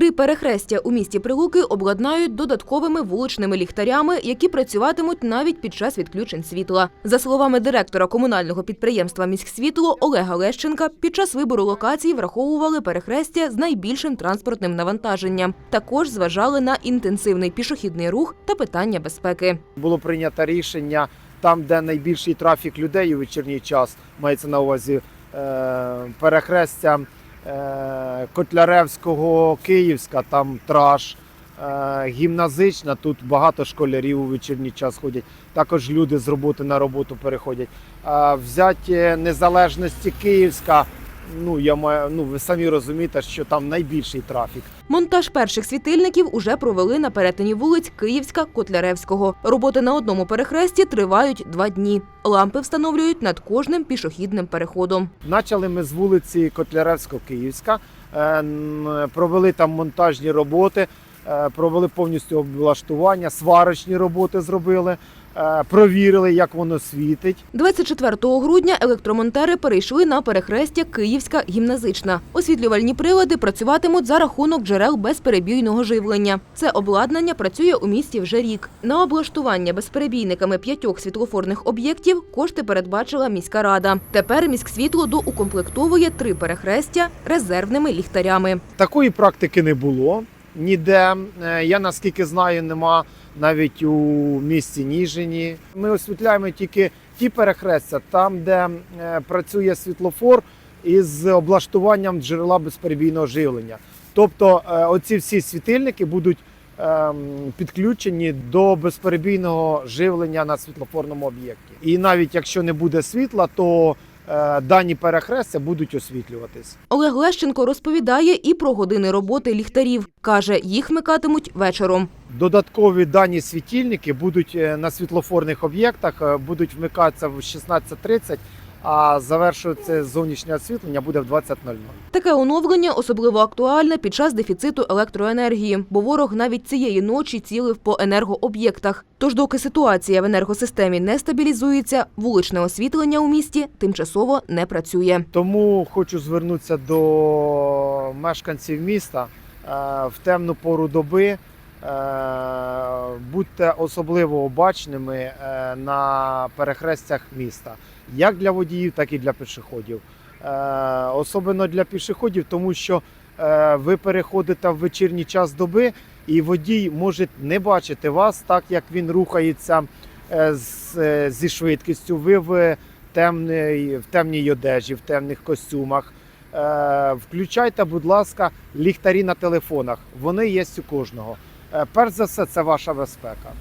Три перехрестя у місті Прилуки обладнають додатковими вуличними ліхтарями, які працюватимуть навіть під час відключень світла. За словами директора комунального підприємства «Міськсвітло» Олега Лещенка, під час вибору локацій враховували перехрестя з найбільшим транспортним навантаженням. Також зважали на інтенсивний пішохідний рух та питання безпеки. було прийнято рішення там, де найбільший трафік людей у вечірній час, мається на увазі е, перехрестя Котляревського, Київська, там траш. е, Гімназична, тут багато школярів у вечірній час ходять. Також люди з роботи на роботу переходять. А незалежності Київська, ну я маю, ну ви самі розумієте, що там найбільший трафік. Монтаж перших світильників уже провели на перетині вулиць Київська Котляревського. Роботи на одному перехресті тривають два дні. Лампи встановлюють над кожним пішохідним переходом. Почали ми з вулиці Котляревсько-Київська, е, провели там монтажні роботи, е, провели повністю облаштування, сварочні роботи зробили, провірили, як воно світить. 24 грудня електромонтери перейшли на перехрестя Київська гімназична. Освітлювальні прилади працюватимуть за рахунок джерел безперебійного живлення. Це обладнання працює у місті вже рік. На облаштування безперебійниками п'ятьох світлофорних об'єктів кошти передбачила міська рада. Тепер міськсвітло доукомплектовує три перехрестя резервними ліхтарями. Такої практики не було ніде. Е, Я наскільки знаю, нема навіть у місті Ніжині. Ми освітляємо тільки ті перехрестя, там, де е, працює світлофор із облаштуванням джерела безперебійного живлення. Тобто е, оці всі світильники будуть ем, підключені до безперебійного живлення на світлофорному об'єкті. І навіть якщо не буде світла, то дані перехрестя будуть освітлюватись. Олег Лещенко розповідає і про години роботи ліхтарів. Каже, їх вмикатимуть вечором. Додаткові дані світильники будуть е, на світлофорних об'єктах, е, будуть вмикатися в 16.30, а завершується зовнішнє освітлення буде в 20.00. Таке оновлення особливо актуальне під час дефіциту електроенергії, бо ворог навіть цієї ночі цілив по енергооб'єктах. Тож, доки ситуація в енергосистемі не стабілізується, вуличне освітлення у місті тимчасово не працює. Тому хочу звернутися до мешканців міста е, в темну пору доби. Е, Будьте особливо обачними е, на перехрестях міста, як для водіїв, так і для пішоходів. Е, Особливо для пішоходів, тому що ви переходите в вечірній час доби, і водій може не бачити вас, так як він рухається зі швидкістю. Ви в темній, в темній одежі, в темних костюмах. Включайте, будь ласка, ліхтарі на телефонах. Вони є у кожного. Е, Перш за все, це ваша безпека.